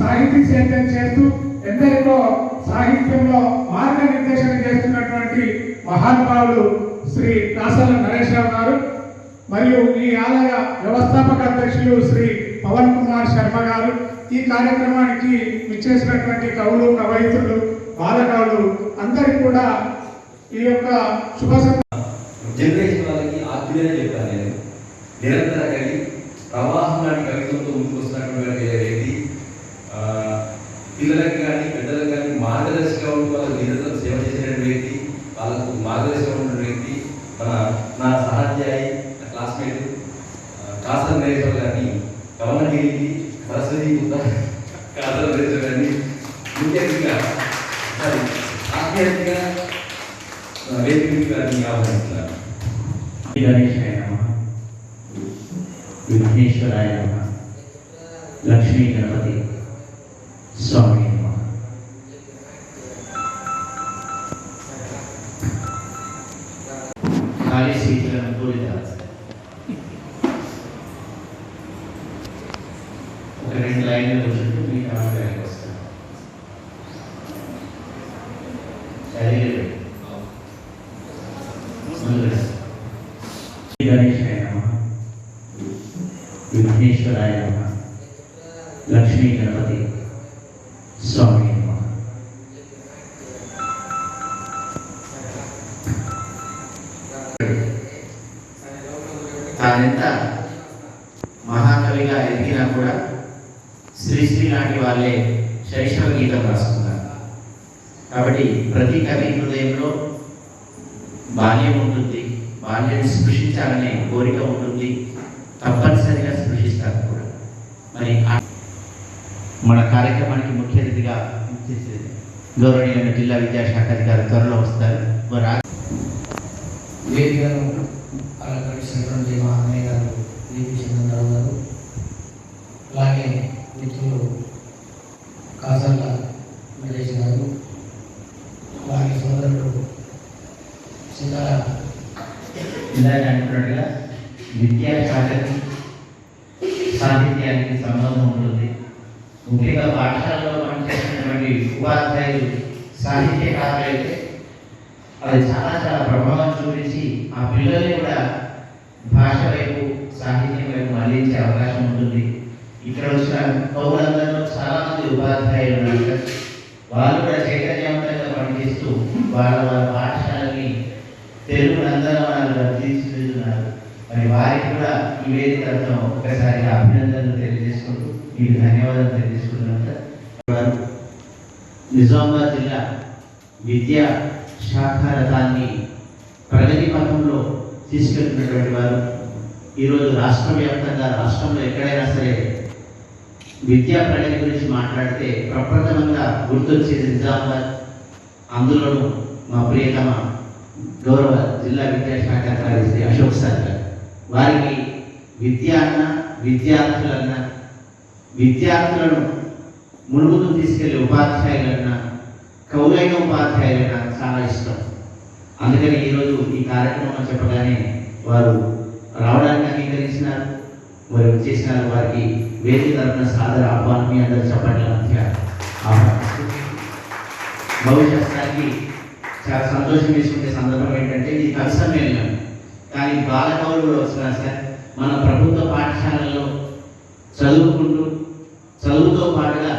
సాహితీ సేద్యం చేస్తూ ఎందరిలో సాహిత్యంలో మార్గనిర్దేశం చేస్తున్నటువంటి మహానుభావులు శ్రీ దాసల నరేష్ రావు గారు మరియు ఈ ఆలయ వ్యవస్థాపక అధ్యక్షులు శ్రీ పవన్ కుమార్ శర్మ గారు. ఈ కార్యక్రమానికి విచ్చేసినటువంటి కవులు కవయితులు బాలకవులు అందరికి కూడా ఈ యొక్క శుభ జనరేషన్ వాళ్ళకి ఆత్మీయనే చెప్పాను నేను. నిరంతర కవి ప్రవాహం లాంటి కవిత్వంతో ముందుకు వస్తున్నటువంటి వ్యక్తి పిల్లలకు కానీ పెద్దలకు కానీ మార్గదర్శిగా ఉంటూ వాళ్ళ నిరంతరం సేవ చేసినటువంటి వ్యక్తి వాళ్ళకు మార్గదర్శకం ఒక రెండు లైన్లు కూర్చుంటూ మీ కావాలి వస్తాను చదివి ముందుగా గణేశాయ నమ విఘ్నేశ్వరాయ నమ లక్ష్మీ గణపతి స్వామి నమ తానెంత మహాకవిగా ఎదిగినా కూడా శ్రీశ్రీ లాంటి వాళ్ళే శైశవ గీతం రాసుకున్నారు కాబట్టి ప్రతి కవి హృదయంలో బాల్యం ఉంటుంది బాల్యాన్ని స్పృశించాలనే కోరిక ఉంటుంది తప్పనిసరిగా స్పృశిస్తారు కూడా మరి ఆ- మన కార్యక్రమానికి ముఖ్య అతిథిగా గౌరవనీయులైన జిల్లా విద్యాశాఖ అధికారి త్వరలో వస్తారు. వారు ఆ- వేదికను అలంకరించినటువంటి మా అన్నయ్య గారు చంద్రరావు గారు అలాగే మిత్రులు కాసర్ల నరేష్ గారు అలాగే సోదరుడు సింగర ఇందాక విద్యాశాఖకి సాహిత్యానికి సంబంధం ఉంటుంది. ముఖ్యంగా పాఠశాలలో పనిచేస్తున్నటువంటి ఉపాధ్యాయులు సాహిత్యకారులు అయితే అది చాలా చాలా ప్రభావం చూపించి ఆ పిల్లల్ని కూడా భాష వైపు సాహిత్యం వైపు మళ్ళించే అవకాశం ఉంటుంది. ఇక్కడ వచ్చిన కౌలందరిలో చాలా మంది ఉపాధ్యాయులు ఉన్నారు. వాళ్ళు కూడా చైతన్యవంతంగా పనిచేస్తూ వాళ్ళ వాళ్ళ పాఠశాలని తెలుగు నందనవనాలుగా తీర్చిదిద్దుతున్నారు మరి వారికి కూడా ఈ వేదిక తరఫున ఒక్కసారి అభినందనలు తెలియజేసుకుంటూ మీకు ధన్యవాదాలు తెలియజేసుకుంటున్నాను సార్. నిజామాబాద్ జిల్లా విద్యా శాఖ రథాన్ని ప్రగతి పథంలో తీసుకెళ్తున్నటువంటి వారు ఈరోజు రాష్ట్ర వ్యాప్తంగా రాష్ట్రంలో ఎక్కడైనా సరే విద్యా ప్రగతి గురించి మాట్లాడితే ప్రప్రథమంగా గుర్తొచ్చేది నిజామాబాద్. అందులోనూ మా ప్రియతమ గౌరవ జిల్లా విద్యాశాఖ కార్యదర్శి అశోక్ సార్ వారికి విద్య అన్న విద్యార్థులన్న విద్యార్థులను మునుగుతూ తీసుకెళ్ళే ఉపాధ్యాయులన్నా కౌలైన ఉపాధ్యాయులైనా చాలా ఇష్టం. అందుకని ఈరోజు ఈ కార్యక్రమం చెప్పగానే వారు రావడానికి అంగీకరించినారు వారు వచ్చేసినారు వారికి వేదిక తరఫున సాదర ఆహ్వానం మీ అందరూ చెప్పట్ల మధ్య ఆహ్వానిస్తూ భవిష్యత్తుకి చాలా సంతోషం వేసుకునే సందర్భం ఏంటంటే ఇది కవి సమ్మేళనం కానీ బాలకవులు కూడా వస్తున్నారు సార్. మన ప్రభుత్వ పాఠశాలల్లో చదువుకుంటూ చదువుతో పాటుగా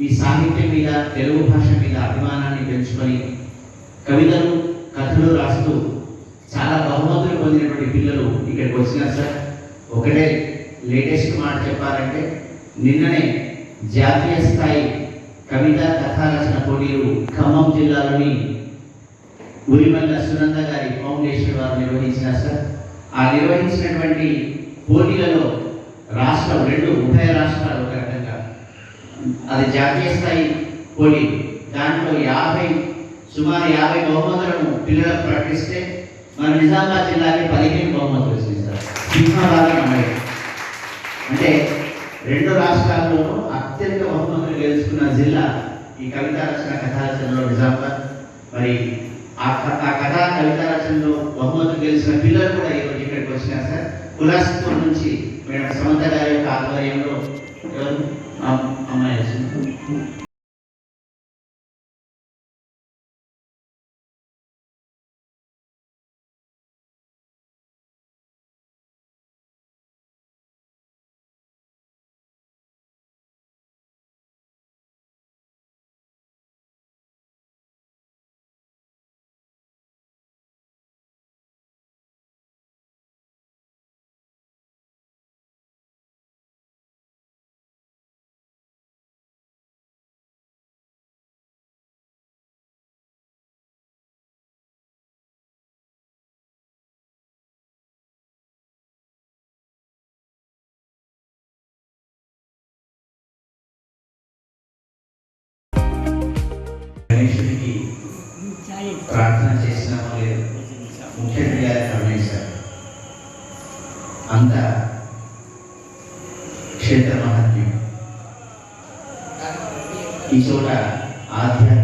ఈ సాహిత్యం మీద తెలుగు భాష మీద అభిమానాన్ని పెంచుకొని కవితలు కథలు రాస్తూ చాలా బహుమతులు పొందినటువంటి పిల్లలు ఇక్కడికి వచ్చినారు సార్. ఒకటే లేటెస్ట్ మాట చెప్పాలంటే నిన్ననే జాతీయ స్థాయి కవిత కథా రచన పోటీలు ఖమ్మం జిల్లాలోని ఉరిమల్ల సునంద గారి ఫౌండేషన్ వారు నిర్వహించిన సార్. ఆ నిర్వహించినటువంటి పోటీలలో రాష్ట్రం రెండు ఉభయ రాష్ట్రాలు ఒక రకంగా. అది జాతీయ స్థాయి పోటీ. దాంట్లో యాభై సుమారు యాభై బహుమతులను పిల్లలకు ప్రకటిస్తే మన నిజామాబాద్ జిల్లాకి పదిహేను బహుమతులు వచ్చింది సార్. సింహభాగం అమ్మాయి అంటే రెండు రాష్ట్రాల్లోనూ అత్యంత బహుమతులు గెలుచుకున్న జిల్లా ఈ కవితా రచన కథా నిజామాబాద్. మరి ఆ కథ కవిత రచనలో బహుమతులు గెలిచిన పిల్లలు కూడా ఈరోజు ఇక్కడికి వచ్చినా సార్. కులాస్పూర్ నుంచి మేడం సమంత గారి యొక్క ఆధ్వర్యంలో అమ్మాయి వచ్చింది. ప్రార్థన చేసినా లేదు. ముఖ్యంగా గారు గమనించారు అంత క్షేత్ర మహత్యం ఈ చోట ఆధ్యాత్మిక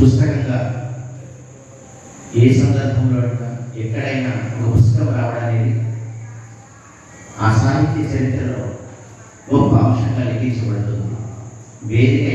పుస్తకంగా ఏ సందర్భంలో ఎక్కడైనా ఒక పుస్తకం రావడానికి ఆ సాహిత్య చరిత్రలో గొప్ప అంశంగా లిఖించబడుతుంది. వేదిక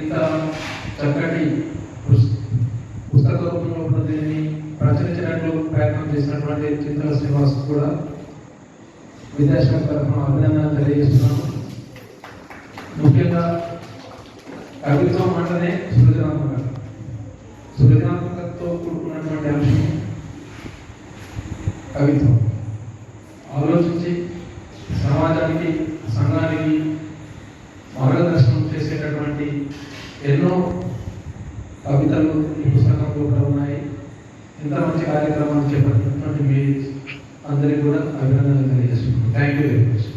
ఇంత చక్కటి పుస్తక రూపంలో ఉన్న దీనిని ప్రయత్నం చేసినటువంటి చింతల శ్రీనివాస్ కూడా విద్యాశాఖ తరఫున అభినందన తెలియజేస్తున్నాను. ముఖ్యంగా కవిత్వం అంటేనే సృజనాత్మకత. సృజనాత్మకతతో కూడుకున్నటువంటి అంశం కవిత్వం. ఆలోచించి సమాజానికి సంఘానికి మార్గదర్శనం ఎన్నో కవితలు ఈ పుస్తకంలో కూడా ఉన్నాయి. ఎంత మంచి కార్యక్రమాలు చేపట్టినటువంటి మీ అందరికీ కూడా అభినందనలు తెలియజేస్తున్నాను. Thank you very much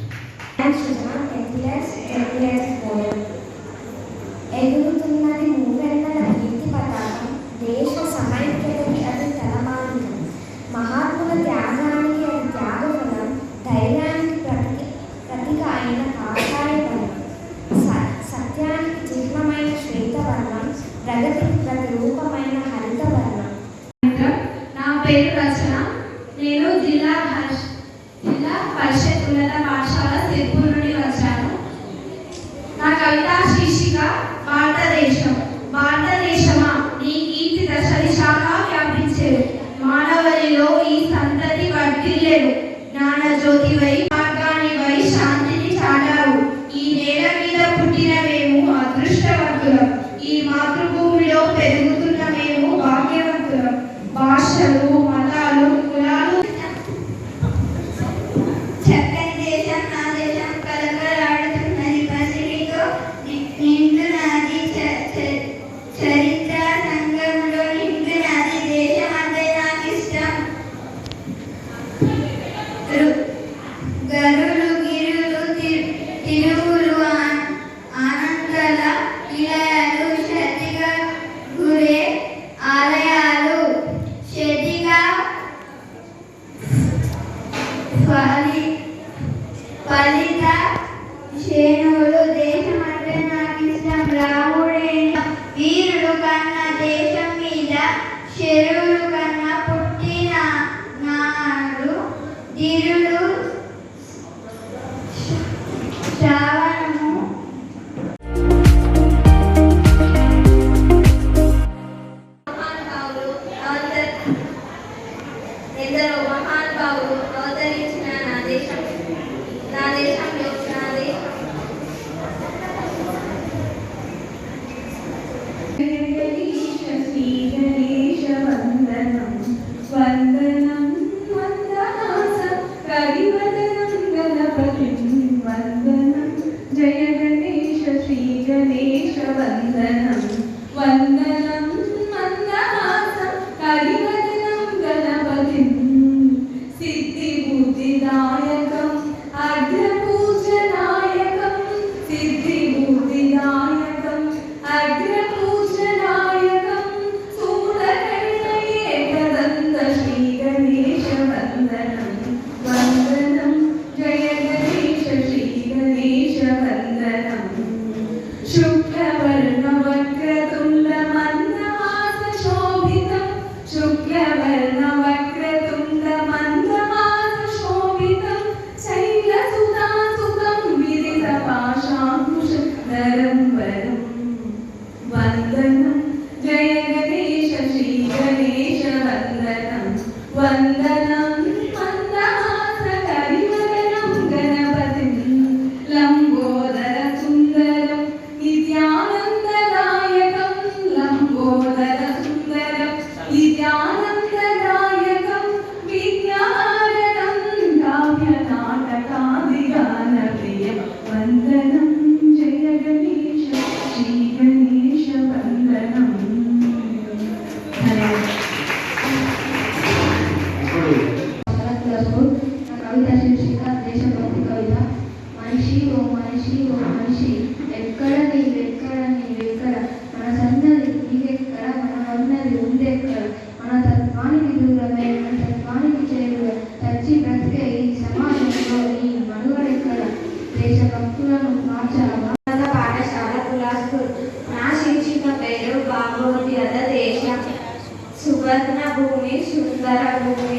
That. let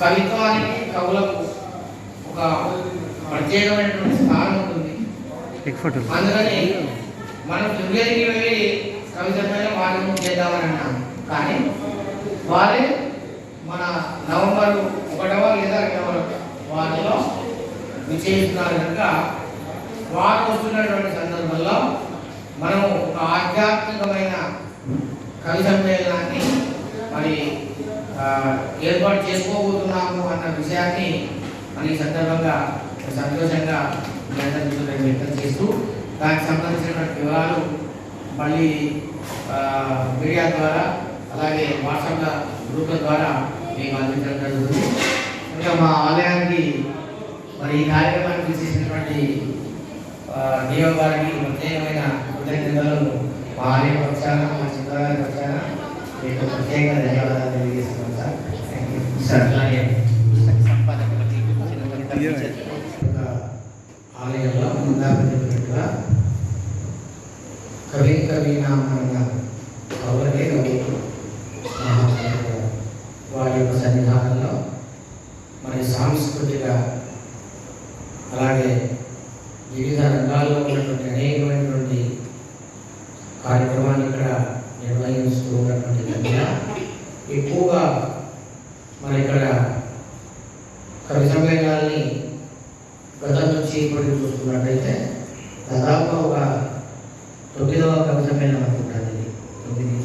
కవిత్వానికి కవులకు ఒక ప్రత్యేకమైనటువంటి స్థానం ఉంటుంది. అందుకని మనం శృంగేరికి వెళ్ళి కవితమైన మార్గం చేద్దామని అన్నాము. కానీ వారే మన నవంబర్ ఒకటవ లేదా రెండవ వారిలో విచేస్తున్నారు కనుక వారు వస్తున్నటువంటి సందర్భంలో మనం ఒక ఆధ్యాత్మికమైన కవి సమ్మేళనాన్ని మరి ఏర్పాటు చేసుకోబోతున్నాము అన్న విషయాన్ని మన ఈ సందర్భంగా సంతోషంగా మీ వ్యక్తం చేస్తూ దానికి సంబంధించిన వివరాలు మళ్ళీ మీడియా ద్వారా అలాగే వాట్సాప్ల గ్రూప్ల ద్వారా మేము అందించడం జరుగుతుంది. ఇంకా మా ఆలయానికి మరి ఈ కార్యక్రమాన్ని విశేషించినటువంటి దేవగారికి ప్రత్యేకమైన కృతజ్ఞతలు. మా ఆలయం పక్షాన మా చిత్రాలకు పక్షాన మీకు ప్రత్యేకంగా ధన్యవాదాలు తెలియజేస్తున్నాను Saya sampai dapat itu masih kita. కవి గతం నుంచి ఇప్పటికి చూసుకున్నట్టయితే దాదాపు ఒక తొమ్మిదవ కవి సమ్మేళనం అనుకుంటాను ఇది. తొమ్మిది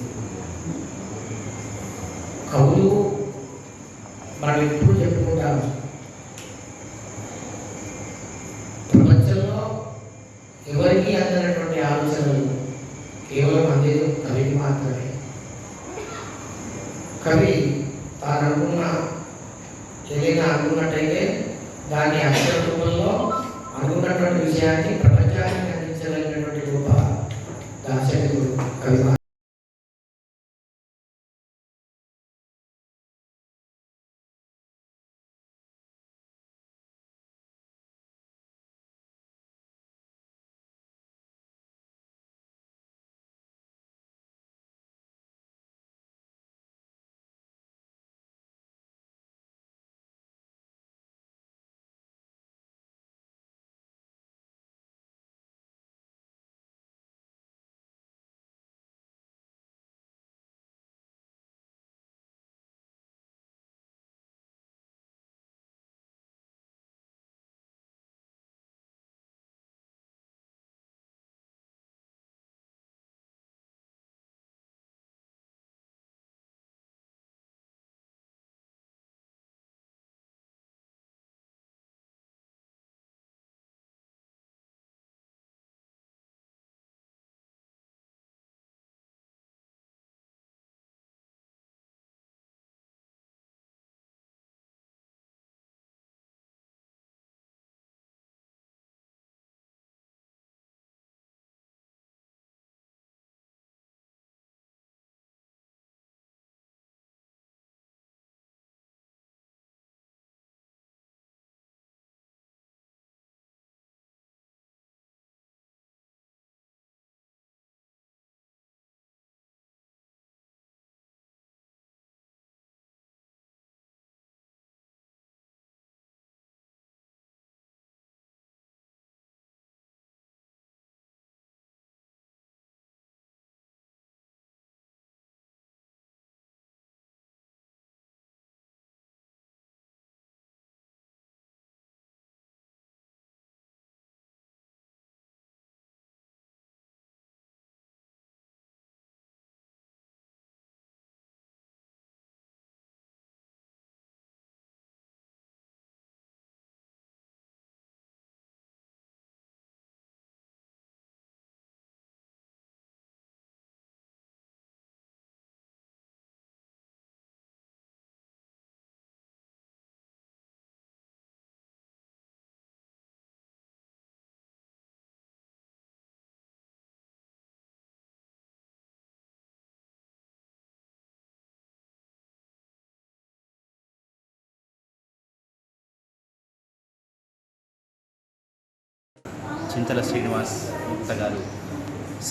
చింతల శ్రీనివాస్ గుప్త గారు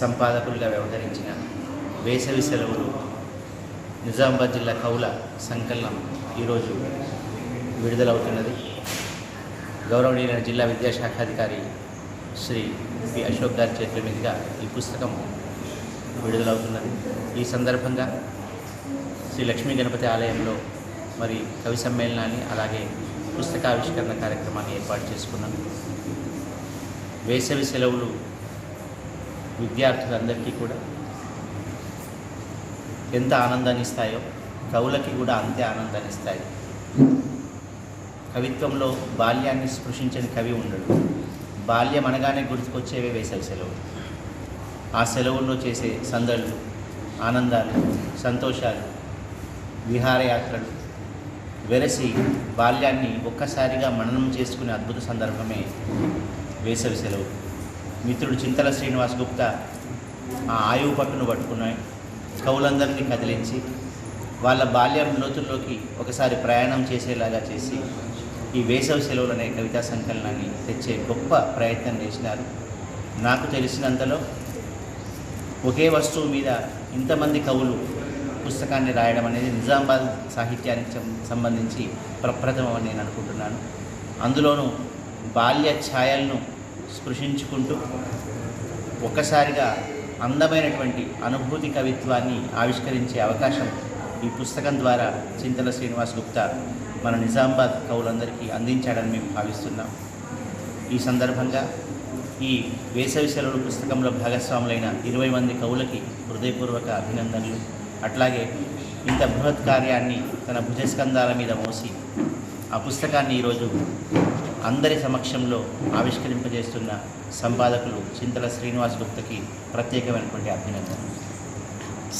సంపాదకులుగా వ్యవహరించిన వేసవి సెలవులు నిజామాబాద్ జిల్లా కౌల సంకలనం ఈరోజు విడుదలవుతున్నది. గౌరవనీయులైన జిల్లా విద్యాశాఖాధికారి శ్రీ పి అశోక్ గారి చేతుల మీదుగా ఈ పుస్తకం విడుదలవుతున్నది. ఈ సందర్భంగా శ్రీ లక్ష్మీ గణపతి ఆలయంలో మరి కవి సమ్మేళనాన్ని అలాగే పుస్తకావిష్కరణ కార్యక్రమాన్ని ఏర్పాటు చేసుకున్నాం. వేసవి సెలవులు విద్యార్థులందరికీ కూడా ఎంత ఆనందాన్ని ఇస్తాయో కవులకి కూడా అంతే ఆనందాన్ని ఇస్తాయి. కవిత్వంలో బాల్యాన్ని స్పృశించని కవి ఉండడు. బాల్యం అనగానే గుర్తుకొచ్చేవే వేసవి సెలవులు. ఆ సెలవుల్లో చేసే సందళ్ళు ఆనందాలు సంతోషాలు విహారయాత్రలు వెరసి బాల్యాన్ని ఒక్కసారిగా మననం చేసుకునే అద్భుత సందర్భమే వేసవి సెలవు. మిత్రుడు చింతల శ్రీనివాస్ గుప్తా ఆ ఆయువు పట్టును పట్టుకున్నాయి. కవులందరినీ కదిలించి వాళ్ళ బాల్యం లోతుల్లోకి ఒకసారి ప్రయాణం చేసేలాగా చేసి ఈ వేసవి సెలవులు అనే కవితా సంకలనాన్ని తెచ్చే గొప్ప ప్రయత్నం చేసినారు. నాకు తెలిసినంతలో ఒకే వస్తువు మీద ఇంతమంది కవులు పుస్తకాన్ని రాయడం అనేది నిజామాబాద్ సాహిత్యానికి సం- సంబంధించి ప్రప్రథమం అని నేను అనుకుంటున్నాను. అందులోనూ బాల్య ఛాయలను స్పృశించుకుంటూ ఒక్కసారిగా అందమైనటువంటి అనుభూతి కవిత్వాన్ని ఆవిష్కరించే అవకాశం ఈ పుస్తకం ద్వారా చింతల శ్రీనివాస్ గుప్తా మన నిజామాబాద్ కవులందరికీ అందించాడని మేము భావిస్తున్నాం. ఈ సందర్భంగా ఈ వేసవి సెలవులు పుస్తకంలో భాగస్వాములైన ఇరవై మంది కవులకి హృదయపూర్వక అభినందనలు. అట్లాగే ఇంత బృహత్ కార్యాన్ని తన భుజస్కంధాల మీద మోసి ఆ పుస్తకాన్ని ఈరోజు అందరి సమక్షంలో ఆవిష్కరింపజేస్తున్న సంపాదకులు చింతల శ్రీనివాస్ గుప్తకి ప్రత్యేకమైనటువంటి అభినందనలు.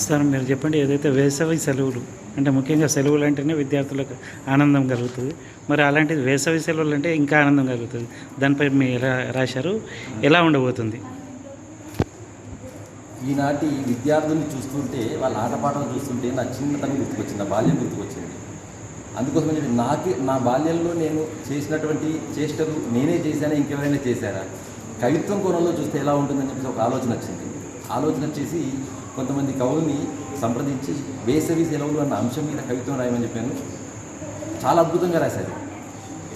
సార్ మీరు చెప్పండి ఏదైతే వేసవి సెలవులు అంటే ముఖ్యంగా సెలవులు అంటేనే విద్యార్థులకు ఆనందం కలుగుతుంది. మరి అలాంటిది వేసవి సెలవులు అంటే ఇంకా ఆనందం కలుగుతుంది. దానిపై మీరు ఎలా రాశారు? ఎలా ఉండబోతుంది? ఈనాటి విద్యార్థుల్ని చూస్తుంటే వాళ్ళ ఆటపాటలు చూస్తుంటే నా చిన్నతనం గుర్తుకొచ్చింది నా బాల్యం గుర్తుకొచ్చింది. అందుకోసం చెప్పి నాకు నా బాల్యంలో నేను చేసినటువంటి చేష్టలు నేనే చేశానా ఇంకెవరైనా చేశారా? కవిత్వం కోణంలో చూస్తే ఎలా ఉంటుందని చెప్పేసి ఒక ఆలోచన వచ్చింది. ఆలోచన వచ్చేసి కొంతమంది కవుల్ని సంప్రదించి వేసవి సెలవులు అన్న అంశం మీద కవిత్వం రాయమని చెప్పాను. చాలా అద్భుతంగా రాశారు.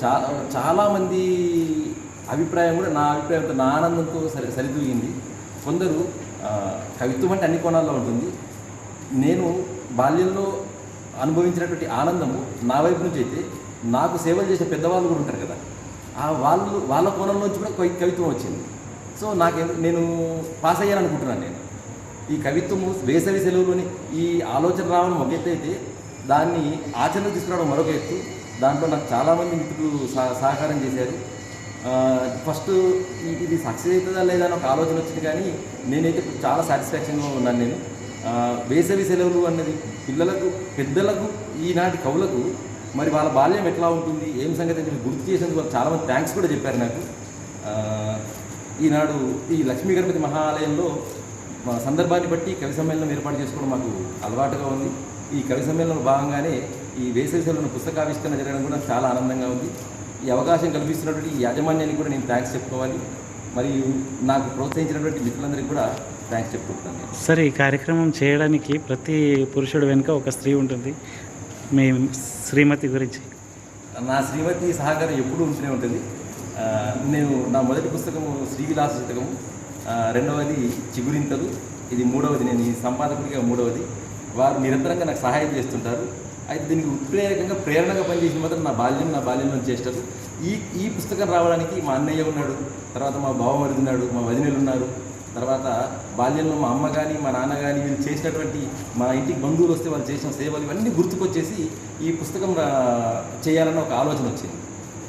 చాలా చాలామంది అభిప్రాయం కూడా నా అభిప్రాయంతో నా ఆనందంతో సరి సరిదూగింది కొందరు కవిత్వం అంటే అన్ని కోణాల్లో ఉంటుంది. నేను బాల్యంలో అనుభవించినటువంటి ఆనందము నా వైపు నుంచి అయితే నాకు సేవలు చేసే పెద్దవాళ్ళు కూడా ఉంటారు కదా ఆ వాళ్ళు వాళ్ళ కోణంలో నుంచి కూడా కవిత్వం వచ్చింది. సో నాకు నేను పాస్ అయ్యాను అనుకుంటున్నాను నేను. ఈ కవిత్వము వేసవి సెలవులోని ఈ ఆలోచన రావడం ఒక ఎత్తు అయితే దాన్ని ఆచరణ తీసుకురావడం మరొక ఎత్తు. దాంట్లో నాకు చాలామంది మిత్రులు సహ సహకారం చేశారు. ఫస్ట్ ఇది సక్సెస్ అవుతుందా లేదా అని ఒక ఆలోచన వచ్చింది కానీ నేనైతే చాలా సాటిస్ఫాక్షన్గా ఉన్నాను నేను. వేసవి సెలవులు అన్నది పిల్లలకు పెద్దలకు ఈనాటి కవులకు మరి వాళ్ళ బాల్యం ఎట్లా ఉంటుంది ఏం సంగతి అని గుర్తు చేసేందుకు వాళ్ళు చాలామంది థ్యాంక్స్ కూడా చెప్పారు నాకు. ఈనాడు ఈ లక్ష్మీ గణపతి మహాలయంలో మా సందర్భాన్ని బట్టి కవి సమ్మేళనం ఏర్పాటు చేసుకోవడం మాకు అలవాటుగా ఉంది. ఈ కవి సమ్మేళనంలో భాగంగానే ఈ వేసవి సెలవుల పుస్తకావిష్కరణ జరగడం కూడా చాలా ఆనందంగా ఉంది. ఈ అవకాశం కల్పిస్తున్నటువంటి ఈ యాజమాన్యానికి కూడా నేను థ్యాంక్స్ చెప్పుకోవాలి. మరియు నాకు ప్రోత్సహించినటువంటి మిత్రులందరికీ కూడా థ్యాంక్స్ చెప్పుకుంటున్నాను సరే ఈ కార్యక్రమం చేయడానికి ప్రతి పురుషుడు వెనుక ఒక స్త్రీ ఉంటుంది. మీ శ్రీమతి గురించి. నా శ్రీమతి సహకారం ఎప్పుడూ ఉంటూనే ఉంటుంది. నేను నా మొదటి పుస్తకము శ్రీవిలాస ఆ, రెండవది చిగురింతలు. ఇది మూడవది నేను ఈ సంపాదకుడిగా మూడవది. వారు నిరంతరంగా నాకు సహాయం చేస్తుంటారు. అయితే దీనికి ఉత్ప్రేరకంగా ప్రేరణగా పనిచేసిన మాత్రం నా బాల్యం నా బాల్యంలో చేస్తారు. ఈ ఈ పుస్తకం రావడానికి మా అన్నయ్య ఉన్నాడు. తర్వాత మా బావమరిది ఉన్నాడు మా వదినలు ఉన్నారు. తర్వాత బాల్యంలో మా అమ్మ కానీ మా నాన్న కానీ వీళ్ళు చేసినటువంటి మా ఇంటికి బంధువులు వస్తే వాళ్ళు చేసిన సేవలు ఇవన్నీ గుర్తుకొచ్చేసి ఈ పుస్తకం రా- చేయాలన్న ఒక ఆలోచన వచ్చింది.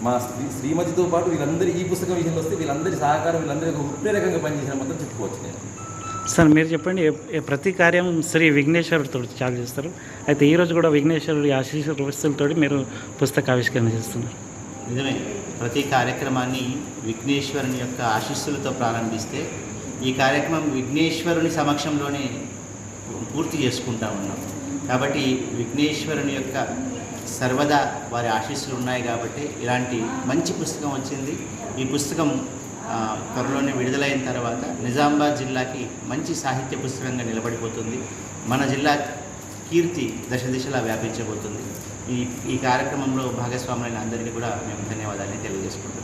మా శ్రీ శ్రీమతితో పాటు వీళ్ళందరి ఈ పుస్తకం విషయంలో వస్తే వీళ్ళందరి సహకారం వీళ్ళందరి ఒక ఉత్ప్రేరకంగా పనిచేసిన మాత్రం చెప్పుకోవచ్చు నేను. సార్ మీరు చెప్పండి ప్రతి కార్యం శ్రీ విఘ్నేశ్వరుడితో చాలు చేస్తారు. అయితే ఈరోజు కూడా విఘ్నేశ్వరుడి ఆశీస్సులతో మీరు పుస్తక ఆవిష్కరణ చేస్తున్నారు. నిజమే. ప్రతి కార్యక్రమాన్ని విఘ్నేశ్వరుని యొక్క ఆశీస్సులతో ప్రారంభిస్తే ఈ కార్యక్రమం విఘ్నేశ్వరుని సమక్షంలోనే పూర్తి చేసుకుంటా ఉన్నాం. కాబట్టి విఘ్నేశ్వరుని యొక్క సర్వదా వారి ఆశీస్సులు ఉన్నాయి కాబట్టి ఇలాంటి మంచి పుస్తకం వచ్చింది. ఈ పుస్తకం త్వరలోనే విడుదలైన తర్వాత నిజామాబాద్ జిల్లాకి మంచి సాహిత్య పుస్తకంగా నిలబడిపోతుంది. మన జిల్లా కీర్తి దశ దిశలా వ్యాపించబోతుంది. ఈ ఈ కార్యక్రమంలో భాగస్వాములైన అందరికీ కూడా మేము ధన్యవాదాలు తెలియజేసుకుంటాం